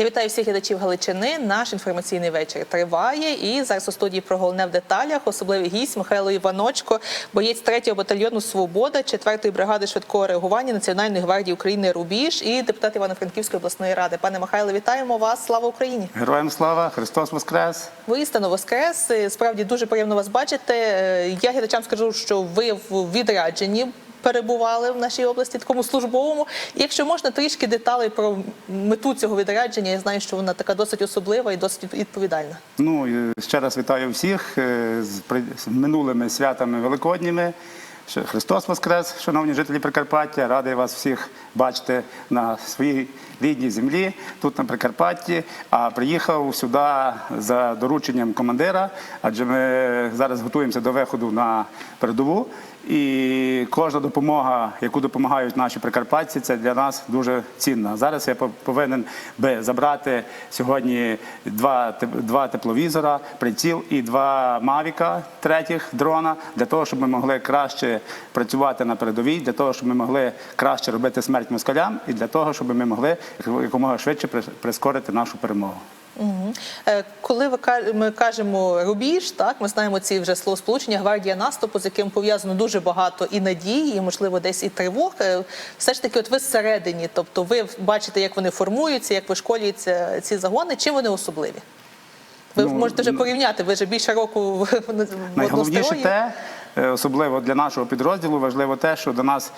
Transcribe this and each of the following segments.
Я вітаю всіх глядачів Галичини. Наш інформаційний вечір триває. І зараз у студії про головне в деталях. Особливий гість Михайло Іваночко, боєць 3-го батальйону Свобода, 4-ї бригади швидкого реагування Національної гвардії України Рубіж і депутат Івано-Франківської обласної ради. Пане Михайло, вітаємо вас! Слава Україні! Героям слава, Христос Воскрес! Воістину воскрес. Справді дуже приємно вас бачити. Е, Я глядачам скажу, що ви в відрядженні. Перебували в нашій області такому службовому. І якщо можна трішки деталей про мету цього відрядження, я знаю, що вона така досить особлива і досить відповідальна. Ну ще раз вітаю всіх е, з минулими святами великодніми. Христос Воскрес, шановні жителі Прикарпаття, радий вас всіх бачити на своїй рідній землі, тут на Прикарпатті. А приїхав сюди за дорученням командира, адже ми зараз готуємося до виходу на передову. І кожна допомога, яку допомагають наші прикарпатці, це для нас дуже цінна. Зараз я по- повинен би забрати сьогодні два, два тепловізора, приціл і два мавіка третіх дрона для того, щоб ми могли краще працювати на передовій, для того, щоб ми могли краще робити смерть москалям, і для того, щоб ми могли якомога швидше прис- прискорити нашу перемогу. Е, Коли ви ми кажемо рубіж, так ми знаємо ці вже словосполучення гвардія наступу, з яким пов'язано дуже багато і надій, і можливо десь і тривог. Е, Все ж таки, от ви всередині, тобто ви бачите, як вони формуються, як вишколюються ці загони. Чим вони особливі? Ви Ну, можете вже порівняти. Ви вже більше року в, Найголовніше те, е, особливо для нашого підрозділу, важливо те, що до нас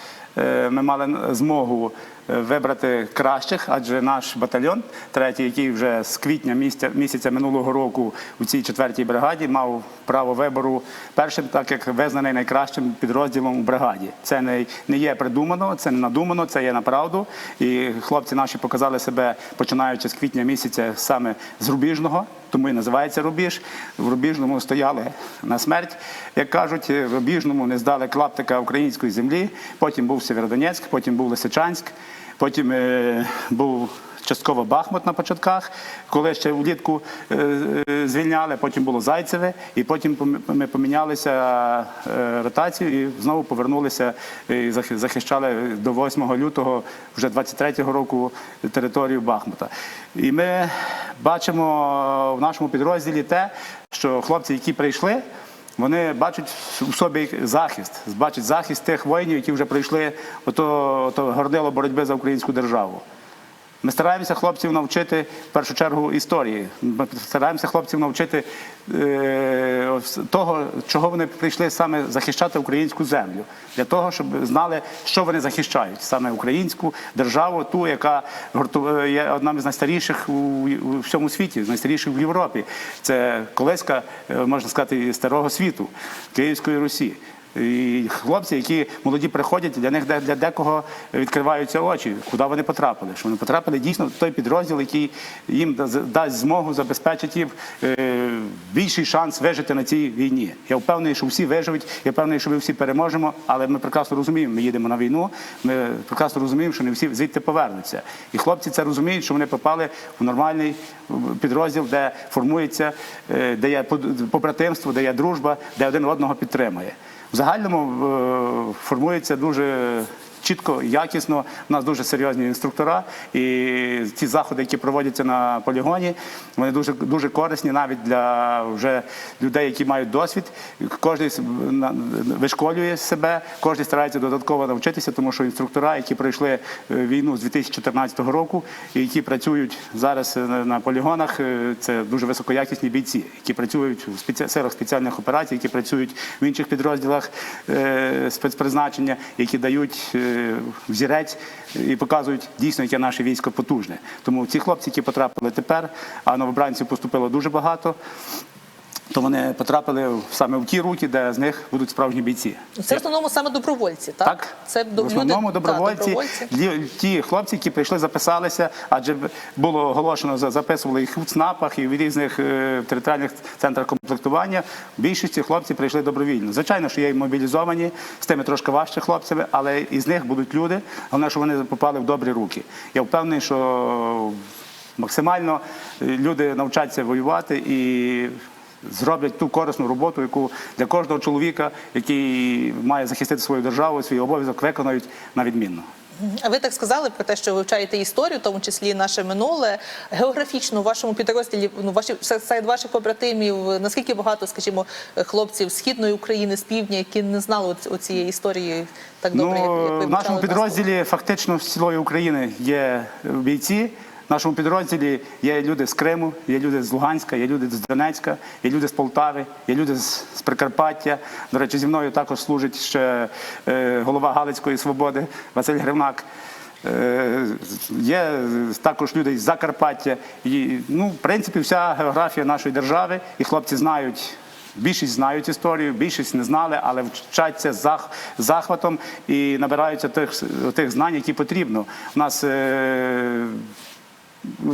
ми мали змогу е, вибрати кращих, адже наш батальйон, третій, який вже з квітня місяця, місяця минулого року у цій четвертій бригаді мав право вибору першим, так як визнаний найкращим підрозділом у бригаді. Це не, не є придумано, це не надумано, це є направду. І хлопці наші показали себе починаючи з квітня місяця саме з рубіжного тому і називається рубіж. В рубіжному стояли на смерть, як кажуть, в рубіжному не здали клаптика української землі. Потім був Сєвєродонецьк, потім був Лисичанськ, потім е, був. Частково Бахмут на початках, коли ще влітку е, е, звільняли, потім було Зайцеве, і потім ми помінялися е, ротацію і знову повернулися і захищали до 8 лютого вже 23-го року територію Бахмута. І ми бачимо в нашому підрозділі те, що хлопці, які прийшли, вони бачать у собі захист, бачать захист тих воїнів, які вже пройшли ото, ото гордило боротьби за українську державу. Ми стараємося хлопців навчити в першу чергу історії. Ми стараємося хлопців навчити е, того, чого вони прийшли саме захищати українську землю, для того, щоб знали, що вони захищають, саме українську державу, ту, яка е, є одна з найстаріших у, всьому світі, з найстаріших в Європі. Це колиска, е, можна сказати, старого світу Київської Русі. Хлопці, які молоді приходять, для них для декого відкриваються очі, куди вони потрапили. Що вони потрапили дійсно в той підрозділ, який їм дасть змогу забезпечити їм е, більший шанс вижити на цій війні. Я впевнений, що всі виживуть, я впевнений, що ми всі переможемо, але ми прекрасно розуміємо, ми їдемо на війну. Ми прекрасно розуміємо, що не всі звідти повернуться. І хлопці це розуміють, що вони попали в нормальний підрозділ, де формується, е, де є побратимство, де є дружба, де один одного підтримує. В загальному е, формується дуже чітко, якісно. У нас дуже серйозні інструктора, і ті заходи, які проводяться на полігоні, вони дуже дуже корисні навіть для вже людей, які мають досвід. Кожен вишколює себе, кожен старається додатково навчитися, тому що інструктора, які пройшли е, війну з 2014 року, і які працюють зараз е, на на полігонах, е, це дуже високоякісні бійці, які працюють спеці... силах спеціальних операцій, які працюють в інших підрозділах спецпризначення, які дають взірець і показують дійсно, яке наше військо потужне. Тому ці хлопці, які потрапили тепер, а новобранців поступило дуже багато. То вони потрапили саме в ті руки, де з них будуть справжні бійці. Це в основному саме добровольці, так? Так, Це в основному люди, добровольці, Так, добровольці. ті хлопці, які прийшли, записалися, адже було оголошено, за- записували їх у ЦНАПах і в різних е, територіальних центрах комплектування. Більшість хлопців прийшли добровільно. Звичайно, що є і мобілізовані з тими трошки важче хлопцями, але із них будуть люди. Головне, що вони попали в добрі руки. Я впевнений, що максимально е, люди навчаться воювати і зроблять ту корисну роботу, яку для кожного чоловіка, який має захистити свою державу, свій обов'язок, виконають на відмінно. А ви так сказали про те, що вивчаєте історію, в тому числі наше минуле. Географічно у вашому підрозділі, ну ваші серед ваших побратимів, наскільки багато, скажімо, хлопців з східної України, з півдня, які не знали оцієї історії так добре, як, як ви Ну, в нашому підрозділі фактично з цілої України є бійці. Нашому підрозділі є люди з Криму, є люди з Луганська, є люди з Донецька, є люди з Полтави, є люди з, Прикарпаття. До речі, зі мною також служить ще е, голова Галицької свободи Василь Гривнак. Е, Є також люди з Закарпаття. І, ну, в принципі, вся географія нашої держави, і хлопці знають. Більшість знають історію, більшість не знали, але вчаться з зах- захватом і набираються тих, тих знань, які потрібно. У нас е,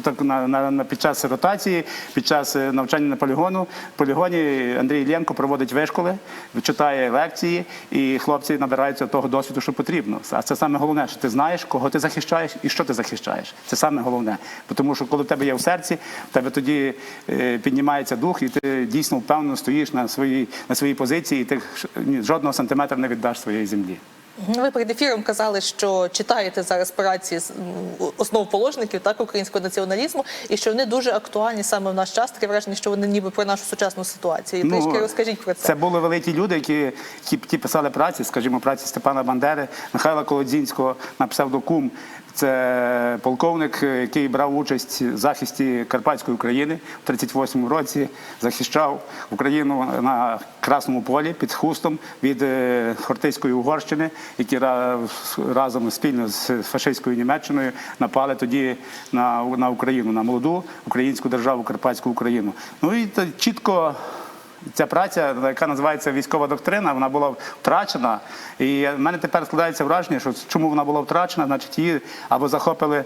так, на, на, на, під час ротації, під час е, навчання на полігону, полігоні Андрій Іллєнко проводить вишколи, читає лекції, і хлопці набираються того досвіду, що потрібно. А це саме головне, що ти знаєш, кого ти захищаєш і що ти захищаєш. Це саме головне. Тому що коли в тебе є в серці, в тебе тоді е, піднімається дух, і ти дійсно впевнено стоїш на своїй, на своїй позиції, і ти жодного сантиметра не віддаш своєї землі. Ви перед ефіром казали, що читаєте зараз праці основоположників так українського націоналізму, і що вони дуже актуальні саме в наш час. Таке враження, що вони ніби про нашу сучасну ситуацію. Ну, Трішки розкажіть про це. Це були великі люди, які, ті, ті писали праці, скажімо, праці Степана Бандери, Михайла Колодзінського на псевдокум. Це полковник, який брав участь в захисті Карпатської України в 38-му році, захищав Україну на Красному полі під хустом від е, Хортицької Угорщини, які разом спільно з фашистською Німеччиною напали тоді на, на Україну, на молоду українську державу, Карпатську Україну. Ну і чітко Ця праця, яка називається військова доктрина, вона була втрачена. І в мене тепер складається враження, що чому вона була втрачена, значить її або захопили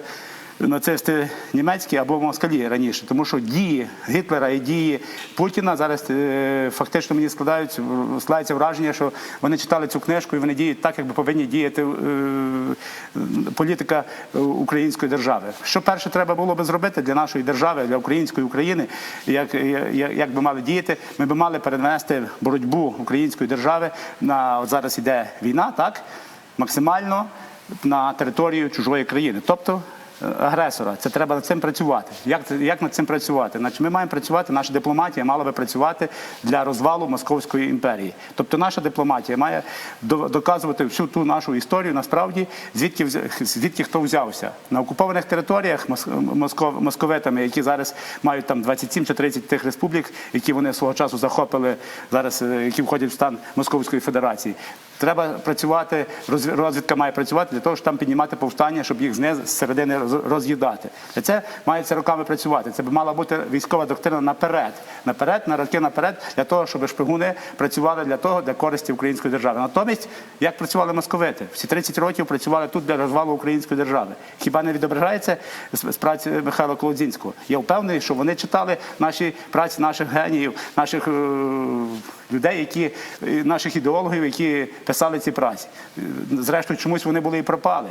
нацисти німецькі, або москалі раніше. Тому що дії Гітлера і дії Путіна зараз е, фактично мені складають, складається враження, що вони читали цю книжку і вони діють так, якби повинні діяти е, політика української держави. Що перше треба було би зробити для нашої держави, для української України, як, як, як би мали діяти, ми би мали перенести боротьбу української держави на от зараз іде війна, так максимально на територію чужої країни, тобто е, агресора. Це треба над цим працювати. Як, як над цим працювати? Значить, ми маємо працювати, наша дипломатія мала би працювати для розвалу Московської імперії. Тобто наша дипломатія має доказувати всю ту нашу історію, насправді, звідки, звідки хто взявся. На окупованих територіях мос- москов- московитами, які зараз мають там 27 чи 30 тих республік, які вони свого часу захопили, зараз, е, які входять в стан Московської Федерації. Треба працювати, розвідка має працювати для того, щоб там піднімати повстання, щоб їх з середини роз'їдати. Для це має це роками працювати. Це б мала бути військова доктрина наперед, наперед, на роки наперед, для того, щоб шпигуни працювали для того, для користі української держави. Натомість, як працювали московити, всі 30 років працювали тут для розвалу української держави. Хіба не відображається з, праці Михайла Колодзінського? Я впевнений, що вони читали наші праці наших геніїв, наших. Людей, які е, наших ідеологів, які писали ці праці. Е, Зрештою, чомусь вони були і пропали.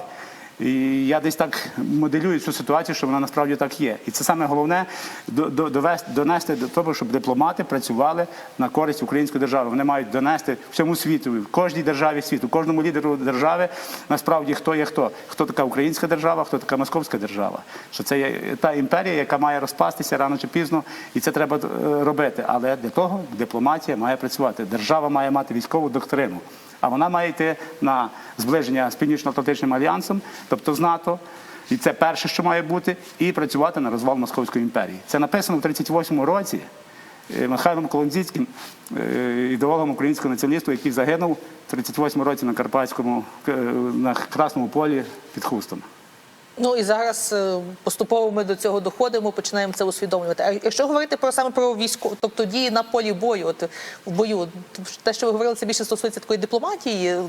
І я десь так моделюю цю ситуацію, що вона насправді так є. І це саме головне до- до- довести, донести до того, щоб дипломати працювали на користь української держави. Вони мають донести всьому світу, в кожній державі світу, кожному лідеру держави насправді хто є хто. Хто така українська держава, хто така московська держава. Що це є та імперія, яка має розпастися рано чи пізно, і це треба е, робити. Але для того дипломатія має працювати. Держава має мати військову доктрину. А вона має йти на зближення з Північно-Атлантичним альянсом, тобто з НАТО. І це перше, що має бути, і працювати на розвал Московської імперії. Це написано в 38-му році е, Михайлом Колонзіцьким, е, ідеологом українського націоналісту, який загинув в 38-му році на Карпатському, е, на Красному полі під Хустом. Ну і зараз е, поступово ми до цього доходимо, починаємо це усвідомлювати. А якщо говорити про саме про військо, тобто дії на полі бою, от в бою, те, що ви говорили, це більше стосується такої дипломатії, е,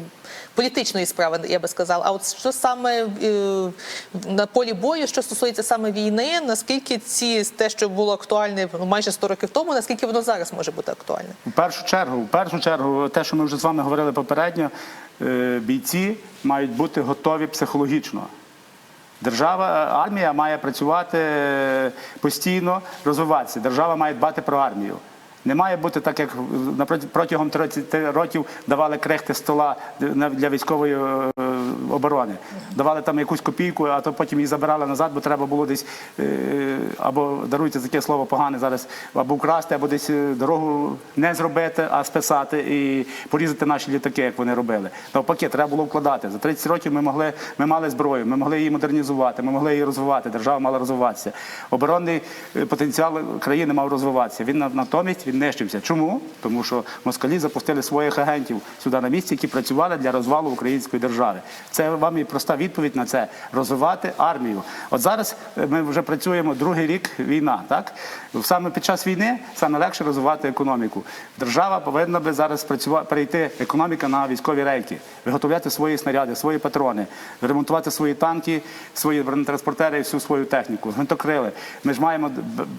політичної справи, я би сказала. А от що саме е, на полі бою, що стосується саме війни, наскільки ці те, що було актуальне майже 100 років тому, наскільки воно зараз може бути актуальне? В першу чергу, в першу чергу, те, що ми вже з вами говорили попередньо, бійці мають бути готові психологічно. Держава, армія має працювати постійно, розвиватися. Держава має дбати про армію. Не має бути так, як протягом 30 років давали крехти стола для військової е, оборони. Давали там якусь копійку, а то потім її забирали назад, бо треба було десь е, або даруйте таке слово погане зараз, або вкрасти, або десь е, дорогу не зробити, а списати і порізати наші літаки, як вони робили. Навпаки, треба було вкладати. За 30 років ми могли, ми мали зброю, ми могли її модернізувати, ми могли її розвивати. Держава мала розвиватися. Оборонний потенціал країни мав розвиватися. Він на- натомість він нищився. Чому? Тому що москалі запустили своїх агентів сюди на місці, які працювали для розвалу української держави. Це вам і проста відповідь на це розвивати армію. От зараз е, ми вже працюємо другий рік війна. Так саме під час війни саме легше розвивати економіку. Держава повинна би зараз працювати перейти економіка на військові рейки, виготовляти свої снаряди, свої патрони, ремонтувати свої танки, свої бронетранспортери і всю свою техніку, гвинтокрили. Ми ж маємо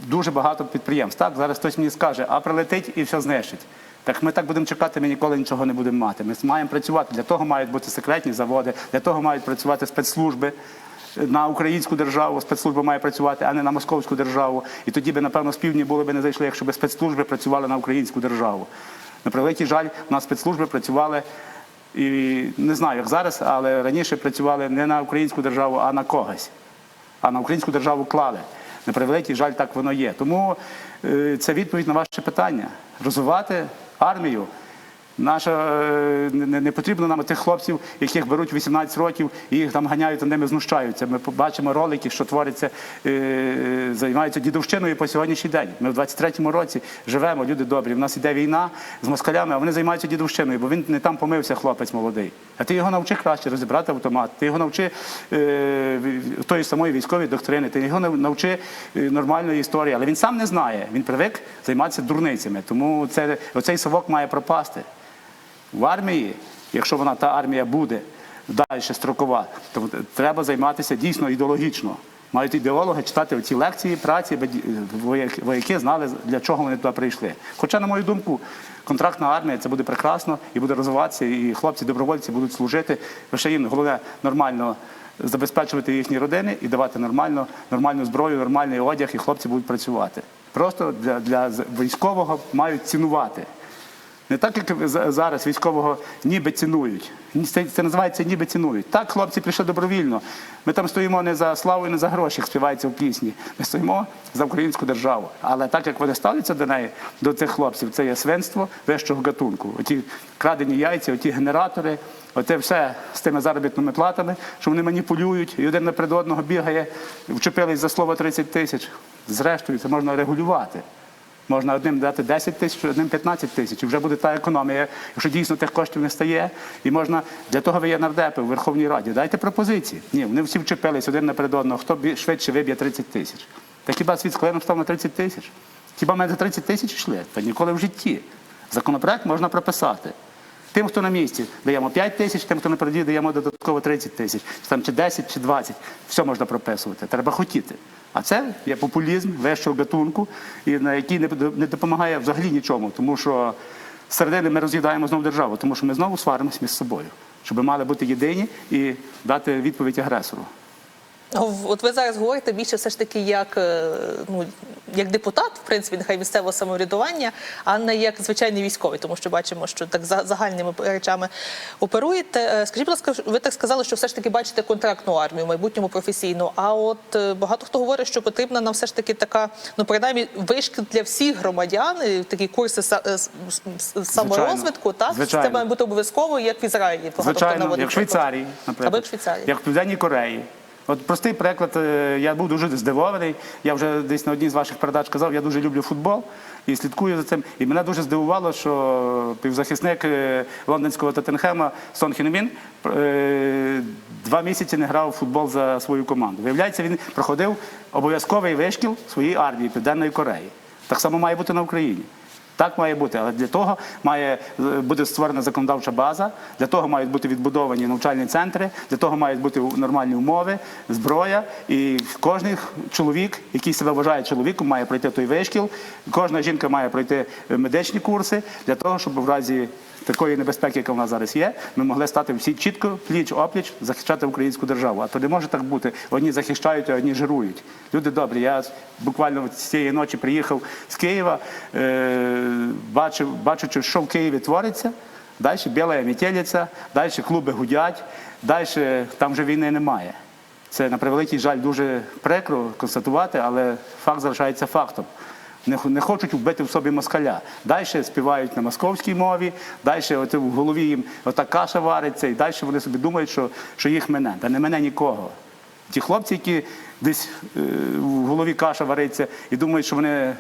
дуже багато підприємств. Так зараз хтось мені скаже, а прилетить і все знищить. Так ми так будемо чекати, ми ніколи нічого не будемо мати. Ми маємо працювати. Для того мають бути секретні заводи, для того мають працювати спецслужби. На українську державу спецслужба має працювати, а не на московську державу. І тоді би, напевно, з півдні були б не зайшли, якщо б спецслужби працювали на українську державу. На превеликий жаль, у нас спецслужби працювали і не знаю, як зараз, але раніше працювали не на українську державу, а на когось. А на українську державу клали. На превеликий жаль, так воно є. Тому е, це відповідь на ваше питання. Розвивати армію. Наша е, не, не потрібно нам тих хлопців, яких беруть 18 років і їх там ганяють, над ними знущаються. Ми побачимо ролики, що твориться, е, займаються дідовщиною по сьогоднішній день. Ми в 23-му році живемо, люди добрі. У нас іде війна з москалями, а вони займаються дідовщиною, бо він не там помився, хлопець молодий. А ти його навчи краще розібрати автомат, ти його навчи е, тої самої військової доктрини, ти його нав- навчи е, нормальної історії. Але він сам не знає. Він привик займатися дурницями. Тому це, оцей совок має пропасти. В армії, якщо вона та армія буде далі строкова, то треба займатися дійсно ідеологічно. Мають ідеологи читати ці лекції, праці, вояки- знали, для чого вони туди прийшли. Хоча, на мою думку, контрактна армія це буде прекрасно і буде розвиватися, і хлопці-добровольці будуть служити. Лише їм головне нормально забезпечувати їхні родини і давати нормально, нормальну зброю, нормальний одяг, і хлопці будуть працювати. Просто для, для військового мають цінувати. Не так, як за- зараз військового ніби цінують. Це, це називається ніби цінують. Так, хлопці прийшли добровільно. Ми там стоїмо не за славу і не за гроші, як співається в пісні. Ми стоїмо за українську державу. Але так як вони ставляться до неї, до цих хлопців, це є свинство вищого гатунку. Оті крадені яйця, оті генератори, оте все з тими заробітними платами, що вони маніпулюють, і один наперед одного бігає, вчепились за слово 30 тисяч. Зрештою, це можна регулювати. Можна одним дати 10 тисяч, одним 15 тисяч. І вже буде та економія, якщо дійсно тих коштів не стає. І можна для того ви є нардепи в Верховній Раді. Дайте пропозиції. Ні, вони всі вчепились один наперед одного. Хто швидше виб'є 30 тисяч? Та хіба світ з став на 30 тисяч? Хіба ми за 30 тисяч йшли? Та ніколи в житті. Законопроект можна прописати. Тим, хто на місці, даємо 5 тисяч, тим, хто на переді, даємо додатково 30 тисяч, там чи 10, чи 20. Все можна прописувати. Треба хотіти. А це є популізм вищого гатунку, і на який не допомагає взагалі нічому, тому що з середини ми роз'їдаємо знову державу, тому що ми знову сваримося між собою, щоб мали бути єдині і дати відповідь агресору. Ну, От ви зараз говорите більше все ж таки як, е, ну, як депутат, в принципі, нехай місцевого самоврядування, а не як звичайний військовий, тому що бачимо, що так за- загальними речами оперуєте. Е, Скажіть, будь ласка, ви так сказали, що все ж таки бачите контрактну армію в майбутньому професійну. А от е, багато хто говорить, що потрібна нам все ж таки така, ну принаймні, вишкіл для всих громадян, такі курси саморозвитку, так Звичайно. це має бути обов'язково, як в Ізраїлі. Багато хто Звичайно, наводить як в. Швейцарії, наприклад. Або як в Швейцарії. Як в Південній Кореї. От простий приклад, е, я був дуже здивований. Я вже десь на одній з ваших передач казав, я дуже люблю футбол і слідкую за цим. І мене дуже здивувало, що півзахисник е, лондонського Тоттенхема Сон Хінмін е, два місяці не грав у футбол за свою команду. Виявляється, він проходив обов'язковий вишкіл своєї армії Південної Кореї. Так само має бути на Україні. Так має бути, але для того має е, бути створена законодавча база, для того мають бути відбудовані навчальні центри, для того мають бути нормальні умови, зброя. І кожен чоловік, який себе вважає чоловіком, має пройти той вишкіл. Кожна жінка має пройти е, медичні курси для того, щоб в разі такої небезпеки, яка в нас зараз є, ми могли стати всі чітко пліч опліч захищати українську державу. А то не може так бути. Одні захищають, а одні жирують. Люди добрі. Я буквально цієї ночі приїхав з Києва, е, бачив, бачучи, що в Києві твориться. Далі біла метелиця, далі клуби гудять, далі там вже війни немає. Це на превеликий жаль дуже прикро констатувати, але факт залишається фактом. Не, хочуть вбити в собі москаля. Далі співають на московській мові, далі от в голові їм ота каша вариться, і далі вони собі думають, що, що їх мене. Та не мене нікого. Ті хлопці, які десь е, в голові каша вариться і думають, що вони е,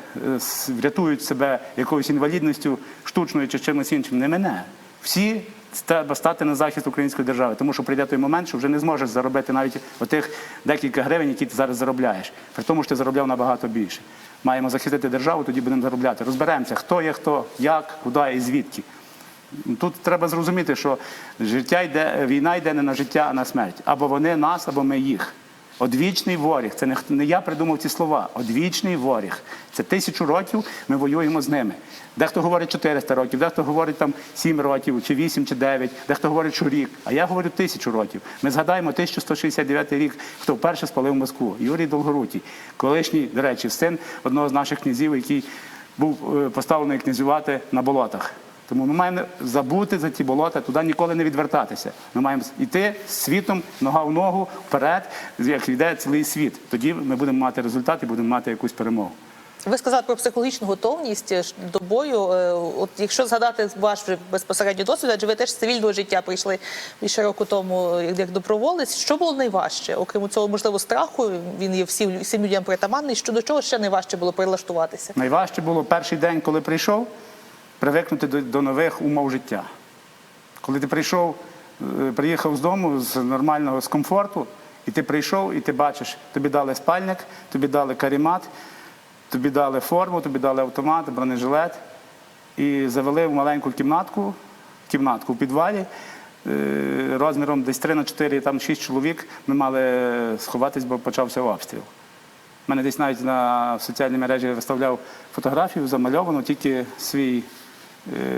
врятують себе якоюсь інвалідністю штучною чи чимось іншим, не мене. Всі треба стати на захист української держави, тому що прийде той момент, що вже не зможеш заробити навіть отих декілька гривень, які ти зараз заробляєш. При тому, що ти заробляв набагато більше. Маємо захистити державу, тоді будемо заробляти. Розберемося, хто є хто, як, куди і звідки. Тут треба зрозуміти, що життя йде, війна йде не на життя, а на смерть. Або вони нас, або ми їх. Одвічний воріг. Це не, я придумав ці слова. Одвічний воріг. Це тисячу років ми воюємо з ними. Дехто говорить 400 років, дехто говорить там 7 років, чи 8, чи 9, дехто говорить, що рік. А я говорю тисячу років. Ми згадаємо 1169 рік, хто вперше спалив Москву. Юрій Долгорутій, колишній, до речі, син одного з наших князів, який був е, поставлений князювати на болотах. Тому ми маємо забути за ті болота, туди ніколи не відвертатися. Ми маємо йти світом, нога в ногу, вперед, як йде цілий світ. Тоді ми будемо мати результат і будемо мати якусь перемогу. Ви сказали про психологічну готовність е, до бою. Е, От якщо згадати ваш безпосередньо досвід, адже ви теж з цивільного життя прийшли більше року тому е, як доброволець. Що було найважче? Окрім цього, можливо, страху, він є всім, всім людям притаманний. Що до чого ще найважче було прилаштуватися? Найважче було перший день, коли прийшов, привикнути до, до нових умов життя. Коли ти прийшов, е, приїхав з дому з нормального з комфорту, і ти прийшов, і ти бачиш, тобі дали спальник, тобі дали карімат, тобі дали форму, тобі дали автомат, бронежилет, і завели в маленьку кімнатку, кімнатку в підвалі. е, Розміром десь 3 на 4, там 6 чоловік ми мали сховатись, бо почався обстріл. У мене десь навіть на соціальній мережі виставляв фотографію, замальовану тільки свій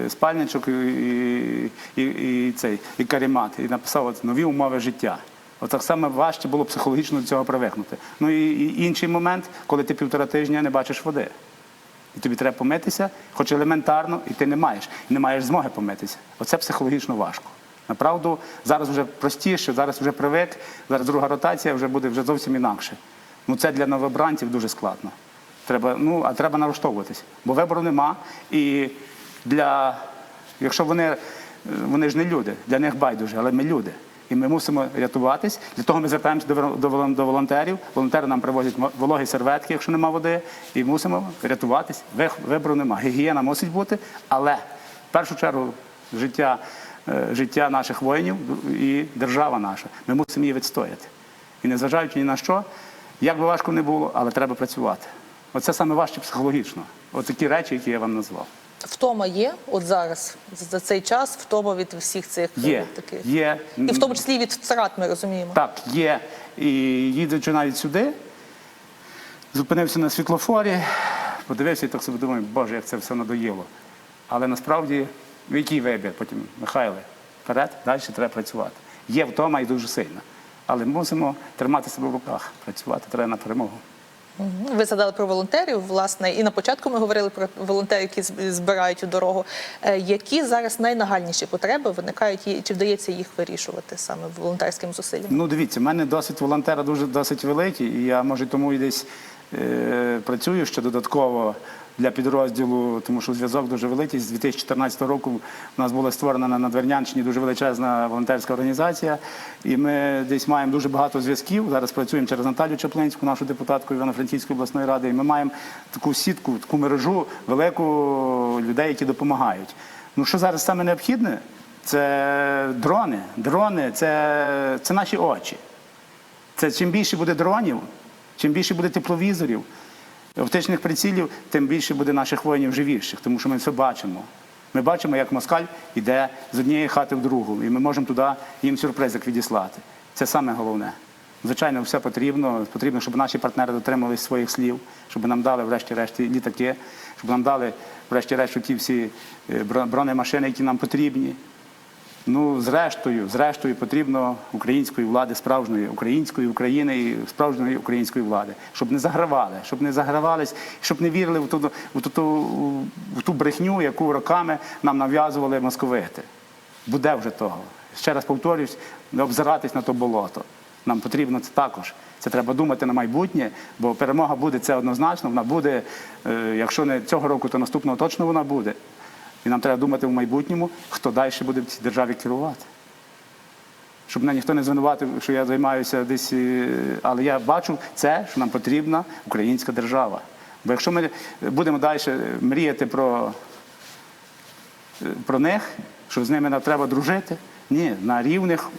спальничок і, і, і, цей, і карімат. І написав от, нові умови життя. От так само важче було психологічно до цього привикнути. Ну і, і інший момент, коли ти півтора тижня не бачиш води. І тобі треба помитися, хоч елементарно, і ти не маєш. І не маєш змоги помитися. Оце психологічно важко. Направду, зараз вже простіше, зараз вже привик, зараз друга ротація вже буде вже зовсім інакше. Ну це для новобранців дуже складно. Треба, ну, а треба налаштовуватись, бо вибору нема. І для, якщо вони, е, вони ж не люди, для них байдуже, але ми люди. І ми мусимо рятуватись. Для того ми звертаємося до, волонтерів. Волонтери нам привозять вологі серветки, якщо нема води, і мусимо рятуватись. Ви- Вибору нема. Гігієна мусить бути, але в першу чергу життя, е, життя наших воїнів і держава наша. Ми мусимо її відстояти. І незважаючи ні на що, як би важко не було, але треба працювати. Оце саме важче психологічно. От такі речі, які я вам назвав. Втома є от зараз за цей час. Втома від всіх цих е, Є, таких є. і в тому числі від втрат. Ми розуміємо. Так, є. І їдучи навіть сюди, зупинився на світлофорі, подивився і так собі думаю, боже, як це все надоїло. Але насправді, в який вибір потім, Михайле, вперед, далі треба працювати. Є втома і дуже сильно. Але мусимо тримати себе в руках, працювати треба на перемогу. Ви згадали про волонтерів, власне, і на початку ми говорили про волонтерів, які збирають у дорогу. Е, Які зараз найнагальніші потреби виникають і чи вдається їх вирішувати саме волонтерським зусиллям? Ну, дивіться, в мене досить волонтера дуже досить великий, і я може тому і десь е, працюю ще додатково для підрозділу, тому що зв'язок дуже великий. З 2014 року у нас була створена на Надвірнянщині дуже величезна волонтерська організація, і ми десь маємо дуже багато зв'язків. Зараз працюємо через Наталю Чаплинську, нашу депутатку Івано-Франківської обласної ради. І ми маємо таку сітку, таку мережу велику людей, які допомагають. Ну що зараз саме необхідне? Це дрони. Дрони це, це наші очі. Це чим більше буде дронів, чим більше буде тепловізорів, оптичних прицілів, тим більше буде наших воїнів живіших, тому що ми це бачимо. Ми бачимо, як москаль йде з однієї хати в другу, і ми можемо туди їм сюрпризик відіслати. Це саме головне. Звичайно, все потрібно. Потрібно, щоб наші партнери дотримувалися своїх слів, щоб нам дали, врешті-решт, літаки, щоб нам дали, врешті-решт, ті всі е, бронемашини, які нам потрібні. Ну, зрештою, зрештою, потрібно української влади, справжньої української України і справжньої української влади, щоб не загравали, щоб не загравались, щоб не вірили в ту, в ту, в ту брехню, яку роками нам нав'язували московити. Буде вже того. Ще раз повторюсь, не обзиратись на то болото. Нам потрібно це також. Це треба думати на майбутнє, бо перемога буде це однозначно. Вона буде, е, якщо не цього року, то наступного точно вона буде. І нам треба думати в майбутньому, хто далі буде в цій державі керувати. Щоб мене ніхто не звинуватив, що я займаюся десь. е, Але я бачу це, що нам потрібна українська держава. Бо якщо ми будемо далі мріяти про, е, про них, що з ними нам треба дружити, ні, на рівних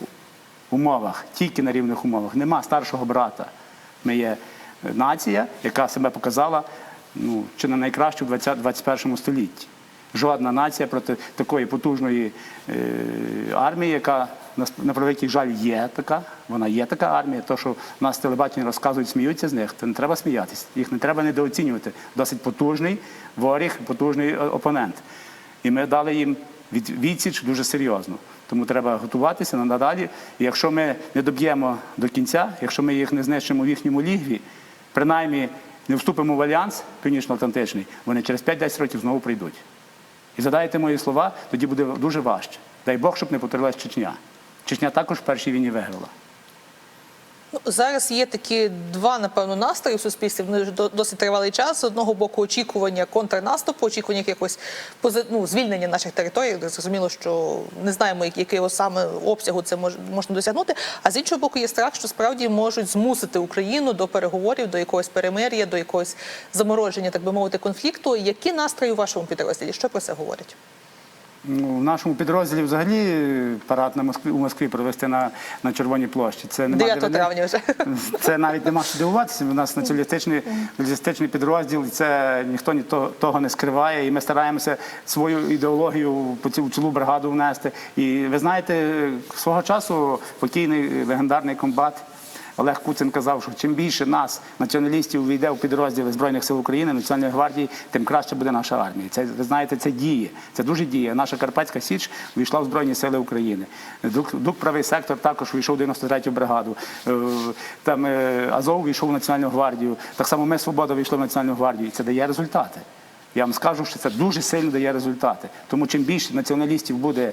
умовах, тільки на рівних умовах. Нема старшого брата. Ми є нація, яка себе показала ну, чи не найкраще в 20 21 столітті. Жодна нація проти такої потужної е, армії, яка на, превеликий жаль є така, вона є така армія. То, що нас телебачення розказують, сміються з них, то не треба сміятися. Їх не треба недооцінювати. Досить потужний ворог, потужний е, опонент. І ми дали їм від, відсіч дуже серйозно. Тому треба готуватися надалі. І якщо ми не доб'ємо до кінця, якщо ми їх не знищимо в їхньому лігві, принаймні не вступимо в альянс північно-атлантичний, вони через 5-10 років знову прийдуть. І задайте мої слова, тоді буде дуже важче. Дай Бог, щоб не потерялась Чечня. Чечня також в першій війні виграла. Ну, зараз є такі два, напевно, настрої в суспільстві. Вони вже до- досить тривалий час. З одного боку, очікування контрнаступу, очікування якогось ну, звільнення наших територій. Зрозуміло, що не знаємо, якого саме обсягу це мож- можна досягнути. А з іншого боку, є страх, що справді можуть змусити Україну до переговорів, до якогось перемир'я, до якогось замороження, так би мовити, конфлікту. Які настрої у вашому підрозділі? Що про це говорять? Ну, в нашому підрозділі взагалі парад на Москві у Москві провести на, на Червоній площі. Це нема 9 травня вже. Це навіть нема що дивуватися. У нас націоналістичний націоналістичний підрозділ, і це ніхто ні того, того не скриває. І ми стараємося свою ідеологію по цю цілу бригаду внести. І ви знаєте, свого часу покійний легендарний комбат. Олег Куцин казав, що чим більше нас, націоналістів, війде в підрозділи Збройних сил України, Національної гвардії, тим краще буде наша армія. Це ви знаєте, це діє. Це дуже діє. Наша Карпатська Січ війшла в Збройні Сили України. Дук, Дук правий сектор також війшов в 93-ю бригаду. Е, Там е, Азов війшов в Національну гвардію. Так само ми Свобода війшли в Національну гвардію. І це дає результати. Я вам скажу, що це дуже сильно дає результати. Тому чим більше націоналістів буде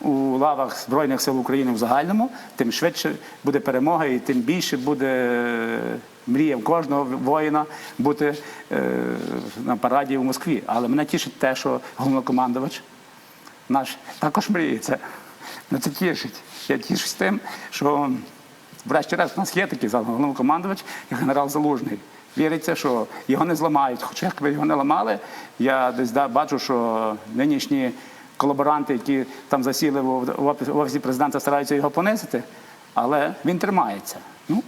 у лавах Збройних сил України в загальному, тим швидше буде перемога і тим більше буде е, мрія кожного воїна бути е, на параді в Москві. Але мене тішить те, що головнокомандувач наш також мріє це. Мене це тішить. Я тішусь тим, що врешті-решт у нас є такий головнокомандувач, як генерал Залужний. Віриться, що його не зламають. Хоча якби його не ламали, я десь да, бачу, що нинішні колаборанти, які там засіли в в офі- в офісі президента, стараються його понизити, але він тримається. Ну,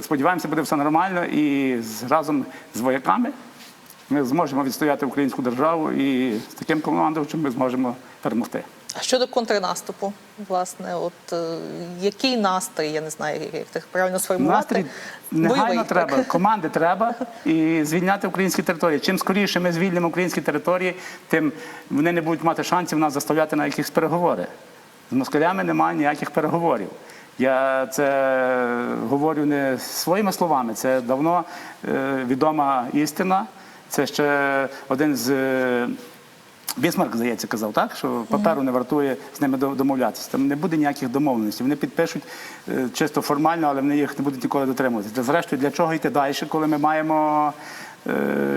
сподіваємося, буде все нормально і разом з вояками ми зможемо відстояти українську державу і з таким командувачем ми зможемо перемогти. А щодо контрнаступу, власне, от е, який настрій, я не знаю, як- це правильно сформувати. Настрій негайно Бойовий, так? треба, команди треба і звільняти українські території. Чим скоріше ми звільнимо українські території, тим вони не будуть мати шансів нас заставляти на якісь переговори. З москалями немає ніяких переговорів. Я це говорю не своїми словами, це давно е, відома істина. Це ще один з е, Бісмарк, здається, казав, так, що Патару не вартує з ними домовлятися. Там не буде ніяких домовленостей. Вони підпишуть е, чисто формально, але вони їх не будуть ніколи дотримуватися. Зрештою, для чого йти далі, коли ми маємо е,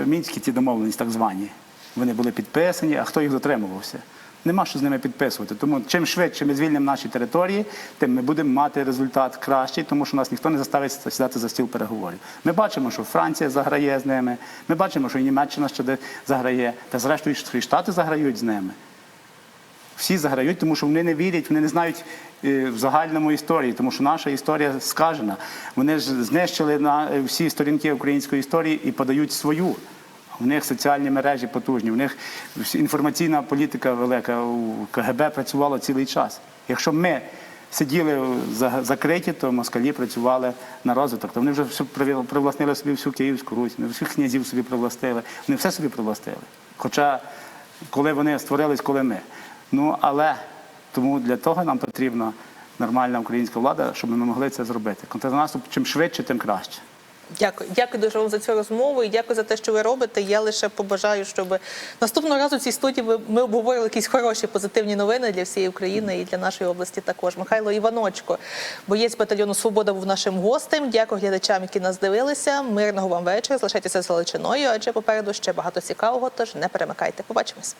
мінські ці домовленості, так звані. Вони були підписані, а хто їх дотримувався? Нема що з ними підписувати. Тому чим швидше ми звільнимо наші території, тим ми будемо мати результат кращий, тому що нас ніхто не заставить сідати за стіл переговорів. Ми бачимо, що Франція заграє з ними, ми бачимо, що і Німеччина ще заграє, та зрештою і Штати заграють з ними. Всі заграють, тому що вони не вірять, вони не знають е, в загальному історії, тому що наша історія скажена. Вони ж знищили на е, всі сторінки української історії і подають свою. У них соціальні мережі потужні, у них інформаційна політика велика. У КГБ працювало цілий час. Якщо ми сиділи закриті, то москалі працювали на розвиток. То вони вже приві- привласнили собі всю Київську Русь, вони всіх князів собі привластили, вони все собі привластили. Хоча коли вони створились, коли ми. Ну але тому для того нам потрібна нормальна українська влада, щоб ми могли це зробити. Контрнаступ чим швидше, тим краще. Дякую, дякую дуже вам за цю розмову і дякую за те, що ви робите. Я лише побажаю, щоб наступного разу в цій студії ми обговорили якісь хороші позитивні новини для всієї України і для нашої області також. Михайло Іваночко, боєць батальйону Свобода, був нашим гостем. Дякую глядачам, які нас дивилися. Мирного вам вечора. Залишайтеся з Галичиною, адже попереду ще багато цікавого. Тож не перемикайте. Побачимось.